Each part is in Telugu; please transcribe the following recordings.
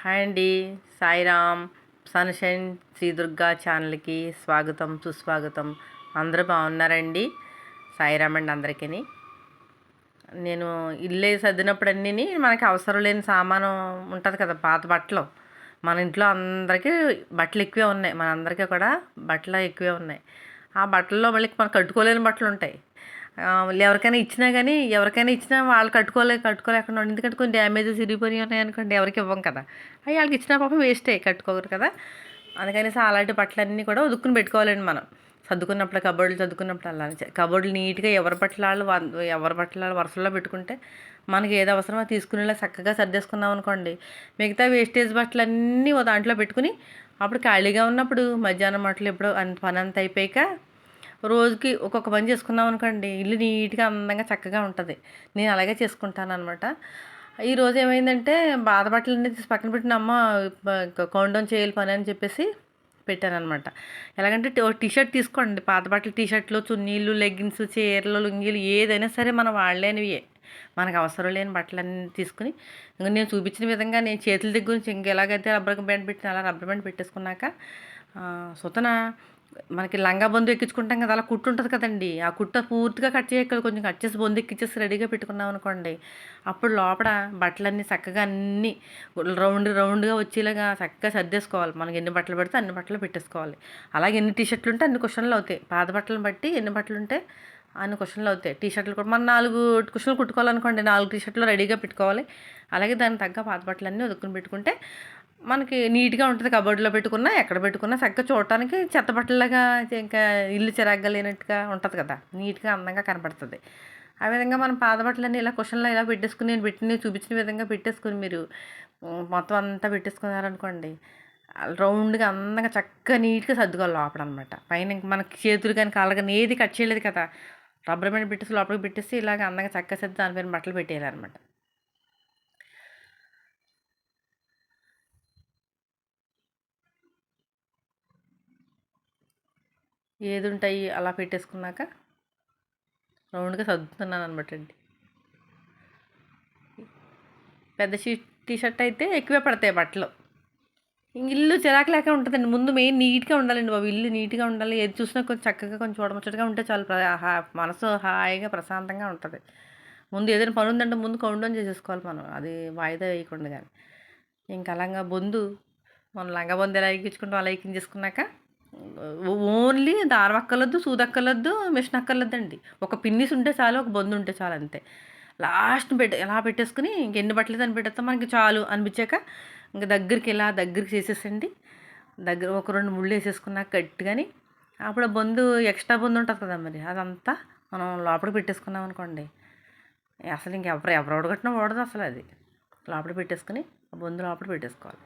హాయ్ అండి. సాయిరామ్ సన్షైన్ శ్రీ దుర్గా ఛానల్కి స్వాగతం సుస్వాగతం. అందరూ బాగున్నారండి? సాయిరామ్ అండి అందరికీ నేను ఇల్లు సర్దినప్పుడన్నీ మనకి అవసరం లేని సామాను ఉంటుంది కదా పాత బట్టలు. మన ఇంట్లో అందరికీ బట్టలు ఎక్కువే ఉన్నాయి. మన అందరికీ కూడా బట్టలు ఎక్కువే ఉన్నాయి. ఆ బట్టల్లో మళ్ళీ మనం కట్టుకోలేని బట్టలు ఉంటాయి ఎవరికైనా ఇచ్చినా కానీ ఎవరికైనా ఇచ్చినా వాళ్ళు కట్టుకోలే కట్టుకోలేకుండా ఎందుకంటే కొన్ని డ్యామేజెస్ ఇరిగిపోయి ఉన్నాయి అనుకోండి ఎవరికి ఇవ్వం కదా. అవి వాళ్ళకి ఇచ్చినా పాపం వేస్టే కట్టుకోరు కదా. అందుకనేసి అలాంటి బట్టలన్నీ కూడా ఉదుక్కుని పెట్టుకోవాలండి మనం. సర్దుకున్నప్పుడు కబోర్డులు చదువుకున్నప్పుడు అలా కబోర్డులు నీట్గా ఎవరి బట్టలు వాళ్ళు ఎవరి బట్టలు వాళ్ళు వరుసలో పెట్టుకుంటే మనకి ఏది అవసరమో తీసుకునేలా చక్కగా సర్దేసుకున్నాం అనుకోండి. మిగతా వేస్టేజ్ బట్టలు అన్నీ ఓ దాంట్లో పెట్టుకుని అప్పుడు ఖాళీగా ఉన్నప్పుడు మధ్యాహ్నం బట్టలు ఎప్పుడో అంత పని అంత అయిపోయాక రోజుకి ఒక్కొక్క పని చేసుకున్నాం అనుకోండి ఇల్లు నీట్గా అందంగా చక్కగా ఉంటుంది. నేను అలాగే చేసుకుంటాను అనమాట ఈ రోజు ఏమైందంటే బాధ అనేది తీసి పక్కన పెట్టిన అమ్మ కౌండౌన్ చేయాలి పని అని చెప్పేసి పెట్టానమాట ఎలాగంటే టీ షర్ట్ తీసుకోండి. పాత బట్టలు టీ షర్ట్లు చున్నీళ్ళు లెగ్గిన్స్ చీరలు లుంగీలు ఏదైనా సరే మనం వాడలేనివే. మనకు అవసరం లేని బట్టలన్నీ తీసుకుని ఇంకా నేను చూపించిన విధంగా నేను చేతుల దగ్గర నుంచి ఇంక ఎలాగైతే రబ్బర్ బ్యాండ్ పెట్టిన అలా రబ్బర్ బ్యాండ్ పెట్టేసుకున్నాక సుతన మనకి లంగా బొందు ఎక్కించుకుంటాం కదా అలా కుట్టు ఉంటుంది కదండి. ఆ కుట్ట పూర్తిగా కట్ చేయక కొంచెం కట్ చేసి బొందు ఎక్కించేసి రెడీగా పెట్టుకున్నాం అనుకోండి అప్పుడు లోపల బట్టలన్నీ చక్కగా అన్నీ రౌండ్ రౌండ్గా వచ్చేలాగా చక్కగా సర్దేసుకోవాలి. మనకి ఎన్ని బట్టలు పెడితే అన్ని బట్టలు పెట్టేసుకోవాలి. అలాగే ఎన్ని టీ షర్ట్లు ఉంటే అన్ని క్వశ్చన్లు అవుతాయి. పాత బట్టలను బట్టి ఎన్ని బట్టలు ఉంటే అన్ని క్వశ్చన్లు అవుతాయి. టీ షర్ట్లు కూడా మనం నాలుగు క్వశ్చన్లు కుట్టుకోవాలనుకోండి నాలుగు టీ షర్ట్లు రెడీగా పెట్టుకోవాలి. అలాగే దానికి తగ్గ పాత బట్టలన్నీ వదుకుని పెట్టుకుంటే మనకి నీట్గా ఉంటుంది కబోర్డ్లో పెట్టుకున్నా ఎక్కడ పెట్టుకున్నా చక్కగా చూడటానికి చెత్త బట్టలాగా ఇంకా ఇల్లు చిరాగ్గా లేనట్టుగా ఉంటుంది కదా. నీట్గా అందంగా కనపడుతుంది. ఆ విధంగా మనం పాత బట్టలన్నీ ఇలా కుషన్లో ఇలా పెట్టేసుకుని నేను పెట్టిన చూపించిన విధంగా పెట్టేసుకుని మీరు మొత్తం అంతా పెట్టేసుకున్నారనుకోండి రౌండ్గా అందంగా చక్కగా నీట్గా సర్దుకోవాలి లోపల అనమాట పైన ఇంక మనకి చేతులు కానీ కాళ్ళు కానీ ఏది కట్ చేయలేదు కదా. రబ్బర్ బ్యాండ్ పెట్టేసి లోపలికి పెట్టేసి ఇలాగ అందంగా చక్కగా సర్ది దానిపైన బట్టలు పెట్టేయాలన్నమాట. ఏది ఉంటాయి అలా పెట్టేసుకున్నాక రౌండ్గా సర్దుతున్నాను అనమాట అండి. పెద్ద షీట్ టీ షర్ట్ అయితే ఎక్కువే పడతాయి బట్టలు. ఇంక ఇల్లు చిరాకు లేక ఉంటుందండి. ముందు మెయిన్ నీట్గా ఉండాలండి బాబు. ఇల్లు నీట్గా ఉండాలి. ఏది చూసినా కొంచెం చక్కగా కొంచెం చూడముచ్చటగా ఉంటే చాలు. ప్ర- హా- మనసు హాయిగా ప్రశాంతంగా ఉంటుంది. ముందు ఏదైనా పని ఉందంటే ముందు కౌంటౌన్ చేసేసుకోవాలి మనం. అది వాయిదా వేయకుండా కానీ ఇంకా అలాగా బొందు. మనం లంగా బొందు ఎలా ఎక్కించుకుంటాం అలా ఎక్కించేసుకున్నాక ఓన్లీ దారవక్కర్లద్దు సూదక్కర్లొద్దు మిషన్ అక్కర్లొద్దండి ఒక పిన్నిస్ ఉంటే చాలు ఒక బొందు ఉంటే చాలు అంతే. లాస్ట్ పెట్ట ఎలా పెట్టేసుకుని ఇంకెన్ని బట్టలు దాన్ని పెట్టేస్తాం మనకి చాలు అనిపించాక ఇంక దగ్గరికి ఇలా దగ్గరికి చేసేసండి దగ్గర ఒక రెండు ముళ్ళు వేసేసుకున్నాక గట్టిగాని అప్పుడు బొందు ఎక్స్ట్రా బొందు ఉంటుంది కదా మరి అదంతా మనం లోపల పెట్టేసుకున్నాం అనుకోండి అసలు ఇంకెవరు ఎవరు ఒడగట్టినా ఓడదు అసలు అది. లోపల పెట్టేసుకుని ఆ బొందు లోపల పెట్టేసుకోవాలి.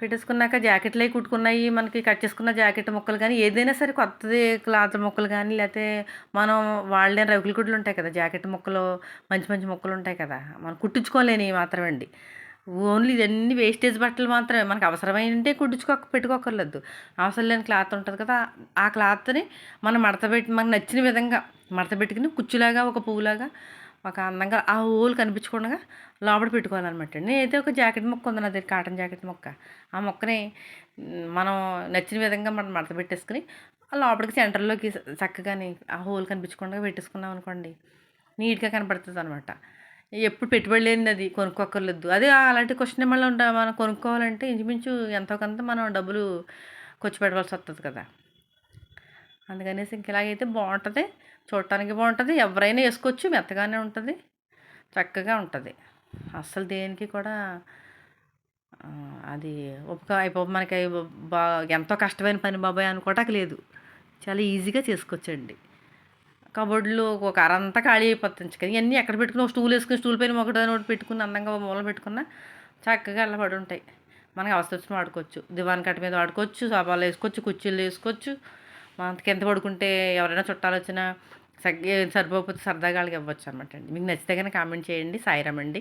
పెట్టేసుకున్నాక జాకెట్లు అవి కుట్టుకున్నాయి మనకి కట్ చేసుకున్న జాకెట్ ముక్కలు కానీ ఏదైనా సరే కొత్తది క్లాత్ ముక్కలు కానీ లేకపోతే మనం వాళ్ళే రగులు గుడ్లు ఉంటాయి కదా జాకెట్ ముక్కలు మంచి మంచి ముక్కలు ఉంటాయి కదా మనం కుట్టించుకోలేని మాత్రమే అండి. ఓన్లీ ఇవన్నీ వేస్టేజ్ బట్టలు మాత్రమే మనకు అవసరమైంటే కుట్టించుకో పెట్టుకోకర్లేదు. అవసరం లేని క్లాత్ ఉంటుంది కదా ఆ క్లాత్ని మనం మడత పెట్టి మనకు నచ్చిన విధంగా మడత పెట్టుకుని కుచ్చులాగా ఒక పువ్వులాగా ఒక అందంగా ఆ ఊలు కనిపించకుండా లోపల పెట్టుకోవాలన్నమాట నేనైతే ఒక జాకెట్ ముక్క ఉంది నా దగ్గర కాటన్ జాకెట్ ముక్క. ఆ మొక్కని మనం నచ్చిన విధంగా మనం మడత పెట్టేసుకుని ఆ లోపలికి సెంటర్లోకి చక్కగానే ఆ హోల్ కనిపించకుండా పెట్టేసుకున్నాం అనుకోండి నీట్గా కనపడుతుంది అనమాట ఎప్పుడు పెట్టుబడి లేనిది అది కొనుక్కోక్కర్లేదు. అదే అలాంటి క్వశ్చన్ మళ్ళీ ఉండ మనం కొనుక్కోవాలంటే ఇంచుమించు ఎంతో కొంత మనం డబ్బులు ఖర్చు పెట్టవలసి వస్తుంది కదా. అందుకనేసి ఇంక ఇలాగైతే బాగుంటుంది చూడటానికి బాగుంటుంది. ఎవరైనా వేసుకోవచ్చు మెత్తగానే ఉంటుంది. చక్కగా ఉంటుంది. అస్సలు దేనికి కూడా అది ఉపక అయిపో మనకి బా ఎంతో కష్టమైన పని బాబాయ్ అనుకోవటానికి లేదు. చాలా ఈజీగా చేసుకోవచ్చండి. కబోర్డులో ఒక అరంతా ఖాళీ అయిపోతుంది. కానీ ఇవన్నీ ఎక్కడ పెట్టుకుని ఒక స్టూల్ వేసుకుని స్టూల్ పైన ఒకటి ఒకటి పెట్టుకుని అందంగా మూల పెట్టుకున్నా చక్కగా అలా పడి ఉంటాయి. మనకి అవసరం వచ్చిన వాడుకోవచ్చు. దివాన్ కట్ట మీద వాడుకోవచ్చు సోఫాలు వేసుకోవచ్చు కుర్చీలు వేసుకోవచ్చు. మనకి కింద పడుకుంటే ఎవరైనా చుట్టాలు వచ్చినా సగ్ సరిపోతే సరదాగా వాళ్ళకి ఇవ్వచ్చు అనమాట అండి. మీకు నచ్చితే కానీ కామెంట్ చేయండి. సాయిరామండి